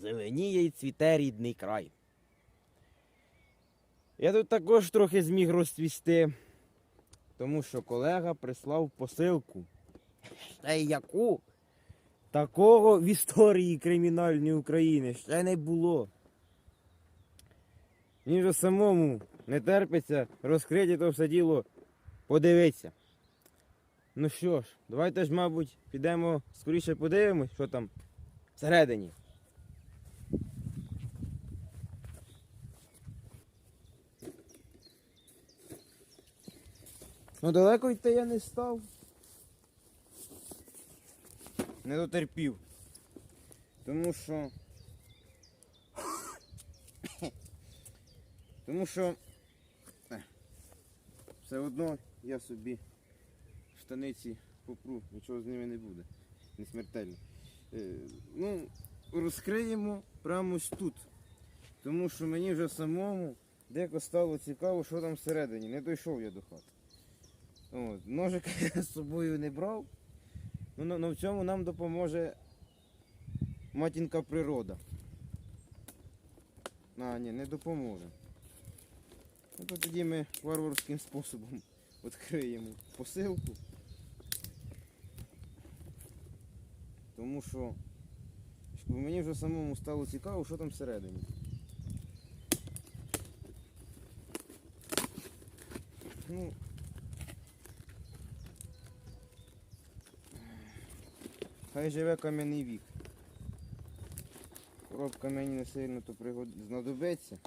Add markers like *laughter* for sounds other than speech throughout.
зеленіє й цвіте рідний край. Я тут також трохи зміг розцвісти, тому що колега прислав посилку. Та й яку? Такого в історії кримінальної України ще не було. Він же самому не терпиться розкрити то все діло, подивитися. Ну що ж, давайте ж, мабуть, підемо скоріше подивимось, що там всередині. Ну далеко йти я не став. Не дотерпів. Тому що. Тому що. е, Все одно я собі штаниці попру, нічого з ними не буде. Не смертельно. Е, ну, розкриємо прямо ось тут. Тому що мені вже самому деко стало цікаво, що там всередині. Не дійшов я до хати. От. Ножика *laughs* я з собою не брав. Ну, на, на в цьому нам допоможе матінка природа. А, ні, не допоможе. Ну, то тоді ми варварським способом *laughs* відкриємо посилку. Тому що мені вже самому стало цікаво, що там всередині. Ну, хай живе кам'яний вік. Коробка мені не сильно то пригод... знадобиться.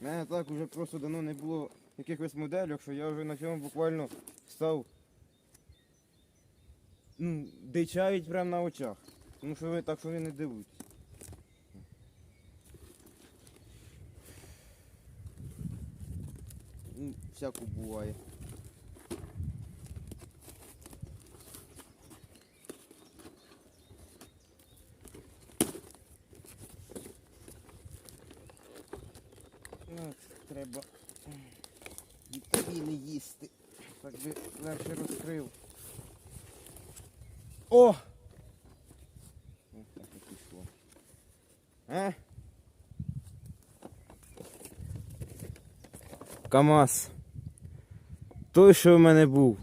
У мене так вже просто давно не було якихось моделів, що я вже на цьому буквально став ну, дичають прямо на очах. Тому що ви так що ви не дивуйтесь. Ну, всяко буває. От, треба м, вітаміни їсти. Так би легше розкрив. О! Ось так і пішло. А? КАМАЗ. Той, що в мене був.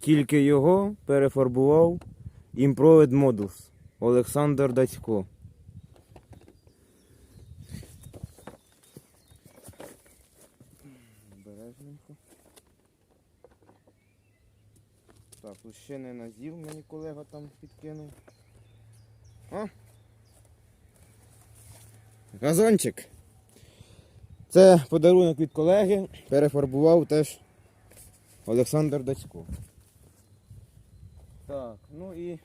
Тільки його перефарбував Improved Models Олександр Дацько. Обережненько. Так, ще не назів, мені колега там підкинув. О! Газончик. Це подарунок від колеги. Перефарбував теж Олександр Дацько. Так, ну і.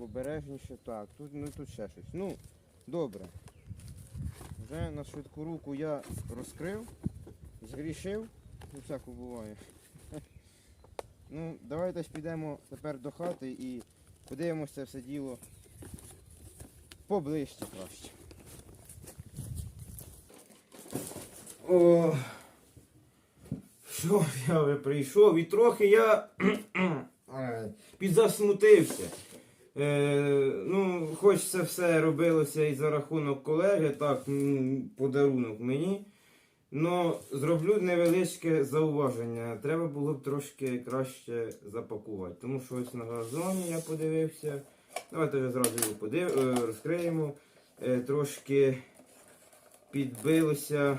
Обережніше. Так, тут, ну, тут ще щось. Ну, добре. Вже на швидку руку я розкрив, згрішив, ну всяко буває. *laughs* Ну, давайте ж підемо тепер до хати і подивимося все діло поближче краще. О, що я вже прийшов і трохи я *clears throat* підзасмутився. Е, ну, хоч це все робилося і за рахунок колеги, так, м, подарунок мені. Ну, зроблю невеличке зауваження. Треба було б трошки краще запакувати. Тому що ось на газоні я подивився. Давайте вже зразу його подив... е, розкриємо. Е, Трошки підбилося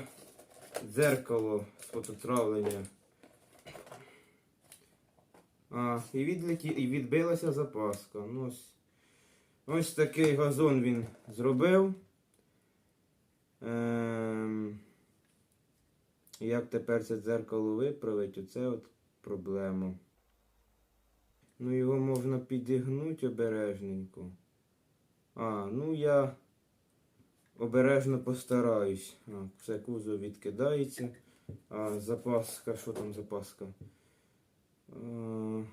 дзеркало фототравлення. А, і, відлеті... і відбилася запаска. Ну, ось... ось такий газон він зробив. Ем... Як тепер це дзеркало виправити, оце от проблема. Ну його можна підігнути обережненько. А, ну я обережно постараюсь. А, все кузов відкидається. А, запаска, що там запаска? А,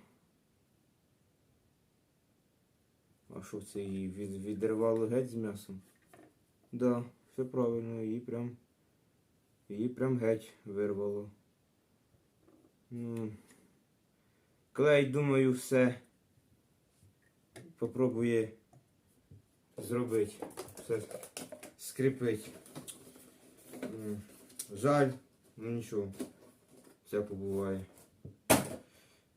що це її від, відривало геть з м'ясом? Да, все правильно, її прям. Її прям геть вирвало. Ну, Клей, думаю, все попробує зробити. Все скріпить. Жаль, ну нічого. Всяко буває.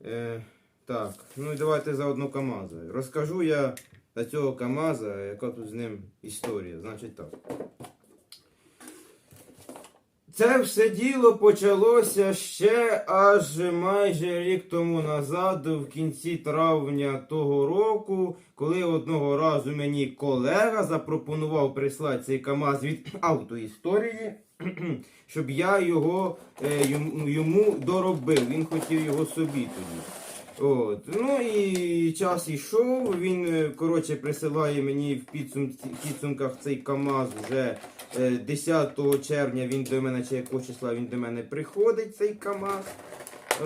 Е, так, ну і давайте заодно КАМАЗа. Розкажу я за цього КАМАЗа, яка тут з ним історія. Значить так. Це все діло почалося ще аж майже рік тому назад, в кінці травня того року, коли одного разу мені колега запропонував прислати цей КАМАЗ від *clears throat* автоісторії, *clears throat* щоб я його е, йому, доробив. Він хотів його собі тоді. От. Ну і час йшов. Він е, коротше присилає мені в підсумках цей КАМАЗ вже е, 10 червня. Він до мене чи якого числа він до мене приходить, цей КАМАЗ.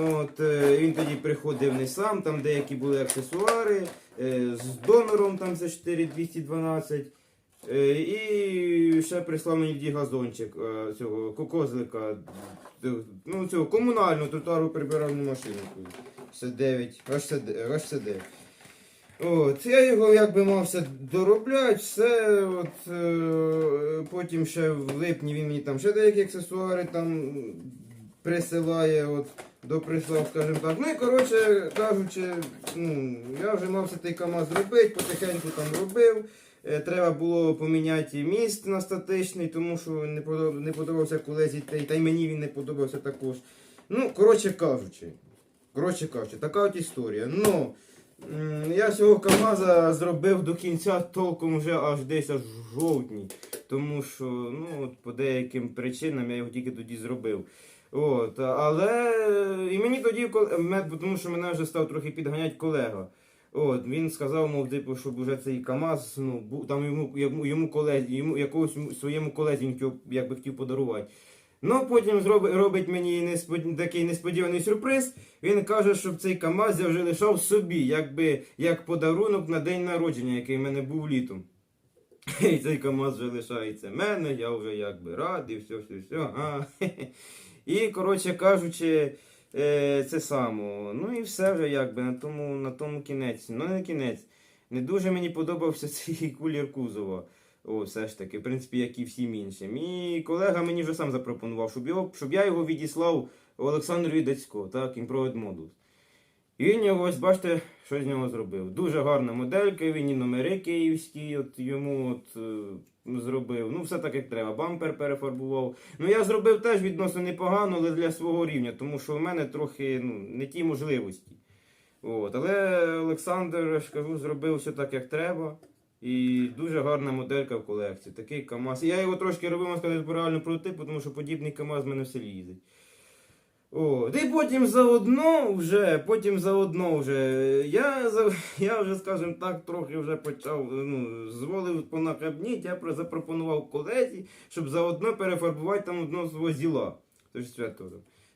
От, е, він тоді приходив не сам, там деякі були аксесуари е, з донором, там це 4212. Е, і ще прислав мені тоді газончик е, цього кокозлика, ну цього комунальну тротуару прибиральну машину. С9, HCD. От, я його якби мався доробляти, все. От, е, потім ще в липні він мені там ще деякі аксесуари там присилає, от, доприслав, скажімо так. Ну і коротше кажучи, ну, я вже мався той КАМАЗ робити, потихеньку там робив. Е, Треба було поміняти міст на статичний, тому що не подоб- не подобався колезі, та й мені він не подобався також. Ну, коротше кажучи, коротше кажучи, така от історія. Ну, я цього КАМАЗа зробив до кінця толком вже аж десь аж в жовтні. Тому що ну, от по деяким причинам я його тільки тоді зробив. От, але і мені тоді, тому що мене вже став трохи підганяти колега. От, він сказав, мов, типу, щоб уже цей КАМАЗ, ну, там йому, йому, колезі, йому якогось своєму колезі він якби хотів подарувати. Ну, потім зроби, робить мені неспод... такий несподіваний сюрприз. Він каже, щоб цей КАМАЗ я вже лишав собі, якби як подарунок на день народження, який в мене був літом. *laughs* І цей КАМАЗ вже лишається мене, я вже якби радий, все, все, все. А. І, коротше кажучи, це само. Ну і все вже якби на тому, на тому кінець. Ну не кінець. Не дуже мені подобався *laughs* цей кулір кузова. О, все ж таки, в принципі, як і всім іншим. І колега мені вже сам запропонував, щоб, його, щоб я його відіслав Олександру Дацько, так, Improved Models. І він його, ось бачите, що з нього зробив. Дуже гарна моделька, він і номери київські, от йому от, е, зробив. Ну, все так як треба. Бампер перефарбував. Ну, я зробив теж відносно непогано, але для свого рівня, тому що в мене трохи ну, не ті можливості. От. Але Олександр, я ж кажу, зробив все так, як треба. І дуже гарна моделька в колекції. Такий КАМАЗ. Я його трошки робив, можна сказати, реально прототип, тому що подібний КАМАЗ в мене в селі їздить. О, та потім заодно вже, потім заодно вже. Я, я вже, скажімо так, трохи вже почав, ну, зволив понахабніть, я запропонував колезі, щоб заодно перефарбувати там одного свого зіла. Тож свято.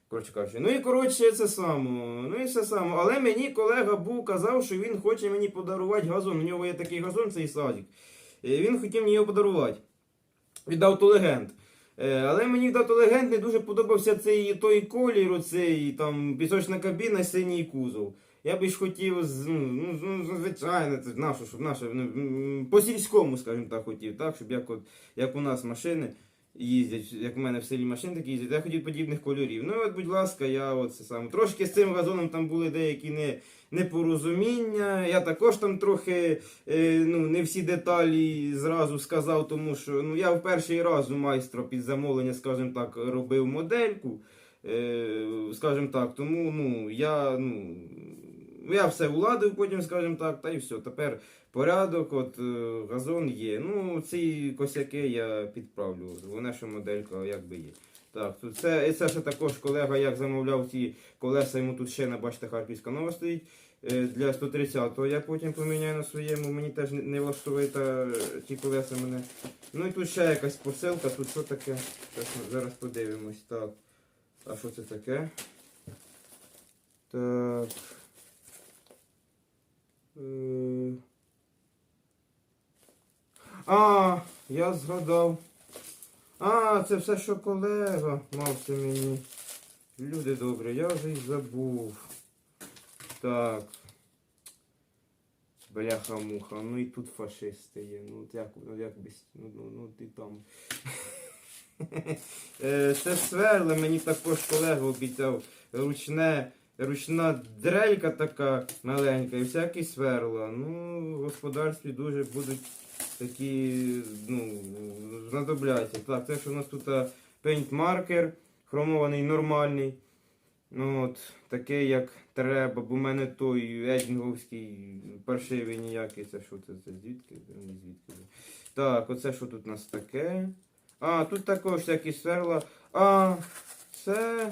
Коротше кажучи. Ну і коротше, це само. Ну і все само. Але мені колега був казав, що він хоче мені подарувати газон. У нього є такий газон, цей садик. І він хотів мені його подарувати. Від автолегенд. Е, Але мені дату автолегенд не дуже подобався цей той колір, оцей там пісочна кабіна, синій кузов. Я би ж хотів ну, ну, ну, звичайно, це наше, щоб наше ну, по сільському, скажімо так, хотів, так, щоб як, от, як у нас машини їздять, як в мене в селі машини такі їздять, я хотів подібних кольорів. Ну от, будь ласка, я от це саме. Трошки з цим газоном там були деякі не, непорозуміння. Я також там трохи е, ну, не всі деталі зразу сказав, тому що ну, я в перший раз у майстра під замовлення, скажімо так, робив модельку. Е, скажімо так, тому ну, я, ну, я все владив потім, скажімо так, та й все. Тепер порядок, от е, газон є. Ну, ці косяки я підправлю. Вона що моделька якби є. Так, тут це, це ще також колега, як замовляв ті колеса, йому тут ще, бачите, Харківська нова стоїть. Е, Для 130-го я потім поміняю на своєму, мені теж не- не влаштовує та, ті колеса мене. Ну і тут ще якась посилка, тут що таке? Зараз, зараз подивимось. Так. А що це таке? Так. Е, А, я згадав. А, це все, що колега мав це мені. Люди добрі, я вже й забув. Так. Бляха-муха, ну і тут фашисти є. Ну як, ну як без. Ну, ну, ну ти там. *laughs* Це сверли мені також колега обіцяв ручне, ручна дрелька така маленька і всякі сверла. Ну, в господарстві дуже будуть такі, ну, знадобляться. Так, це що у нас тут пейнт маркер, хромований нормальний. Ну от, такий як треба, бо в мене той едінговський паршивий ніякий. Це що це? Це звідки? Не звідки. Так, оце що тут у нас таке? А, тут також всякі сверла. А, це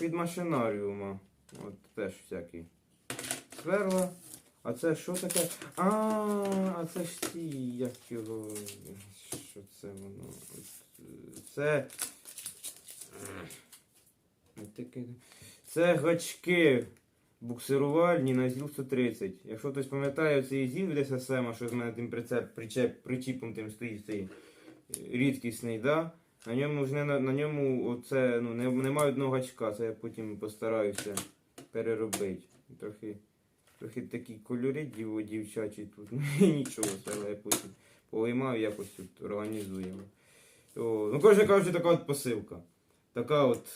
від машинаріума. От теж всякі сверла. А це що таке? А, а це ж ті, як його. Що це воно? Е, Це. Це гачки буксирувальні на ЗІЛ 130. Якщо хтось пам'ятає цей ЗІЛ від ССМ, що з мене тим прицеп, причеп, причіпом тим стоїть цей рідкісний, да? На ньому ж не на, ньому оце, ну, не, немає одного гачка, це я потім постараюся переробити. Трохи, трохи такі кольори дів, дівчачі тут. *laughs* Нічого, це але я потім повиймаю, якось тут організуємо. О, ну, коротше кажучи, така от посилка. Така от,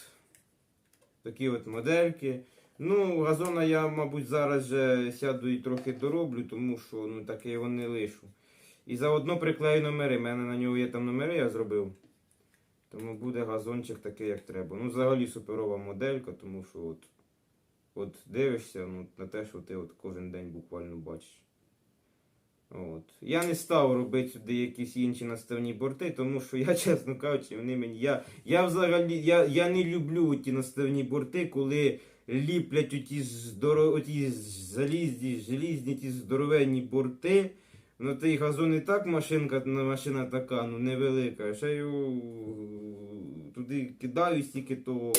такі от модельки. Ну, газона я, мабуть, зараз же сяду і трохи дороблю, тому що ну, так його не лишу. І заодно приклею номери. У мене на нього є там номери, я зробив. Тому буде газончик такий, як треба. Ну, взагалі суперова моделька, тому що от, от дивишся ну, на те, що ти от кожен день буквально бачиш. От. Я не став робити сюди якісь інші наставні борти, тому що я, *laughs* чесно кажучи, вони мені. Я, я взагалі я, я не люблю ті наставні борти, коли ліплять оті, здоро, оті залізні, желізні ті здоровенні борти. Ну той газон і так машинка, машина така, ну невелика. Ще його туди кидаю, стільки того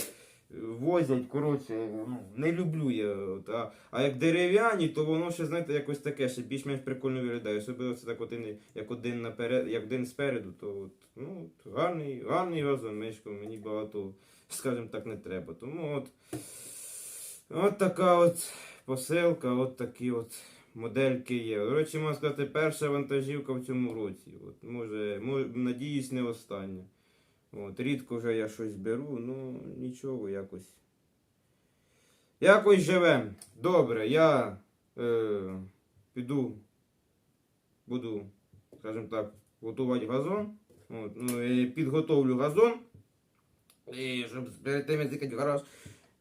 возять. Коротше, ну, не люблю я. От, а, а як дерев'яні, то воно ще, знаєте, якось таке, ще більш-менш прикольно виглядає. Особливо це так один, як один наперед, як один спереду, то от, ну, от, гарний, гарний газон, мишко, мені багато, скажімо так, не треба. Тому от, от така от посилка, от такі от модельки є. До речі, можна сказати, перша вантажівка в цьому році. От, може, надіюсь, не остання. От, рідко вже я щось беру, ну нічого, якось. Якось живем. Добре, я е, піду, буду, скажімо так, готувати газон. От, ну, підготовлю газон. І щоб перед тим як гараж.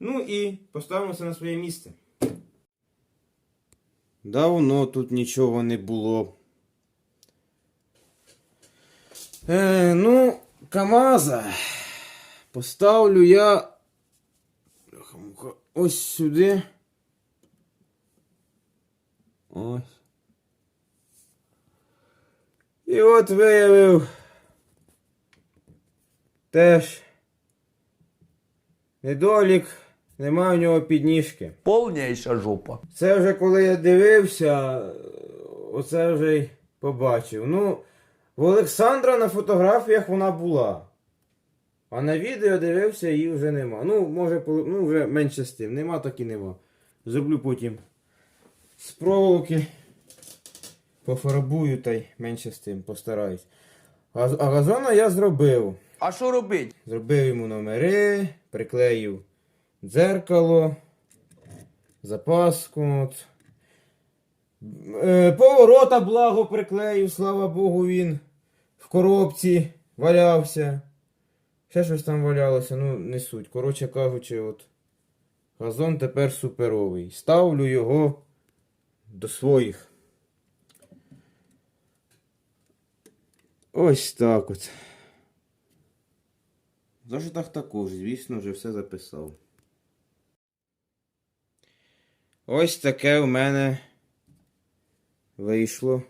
Ну і поставимося на своє місце. Давно тут нічого не було. Е, ну, КАМАЗа поставлю я ось сюди. Ось. І от виявив теж недолік, нема в нього підніжки. Полнейшая жопа. Це вже коли я дивився, оце вже й побачив. Ну, в Олександра на фотографіях вона була. А на відео дивився, її вже нема. Ну, може, ну, вже менше з тим. Нема, так і нема. Зроблю потім з проволоки. Пофарбую та й менше з тим, постараюсь. А, газона я зробив. А що робить? Зробив йому номери, приклеїв дзеркало, запаску. От. Е, поворота благо приклеїв, слава Богу, він в коробці валявся. Ще щось там валялося, ну не суть. Коротше кажучи, от газон тепер суперовий. Ставлю його до своїх. Ось так от. В зошитах також, звісно, вже все записав. Ось таке у мене вийшло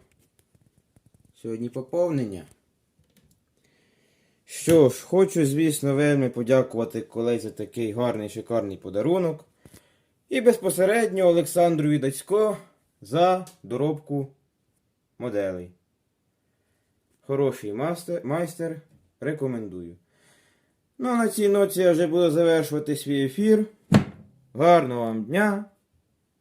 сьогодні поповнення. Що ж, хочу, звісно, вельми подякувати колись за такий гарний шикарний подарунок. І безпосередньо Олександру Відацько за доробку моделей. Хороший мастер, майстер, рекомендую. Ну, а на цій ноті я вже буду завершувати свій ефір. Гарного вам дня,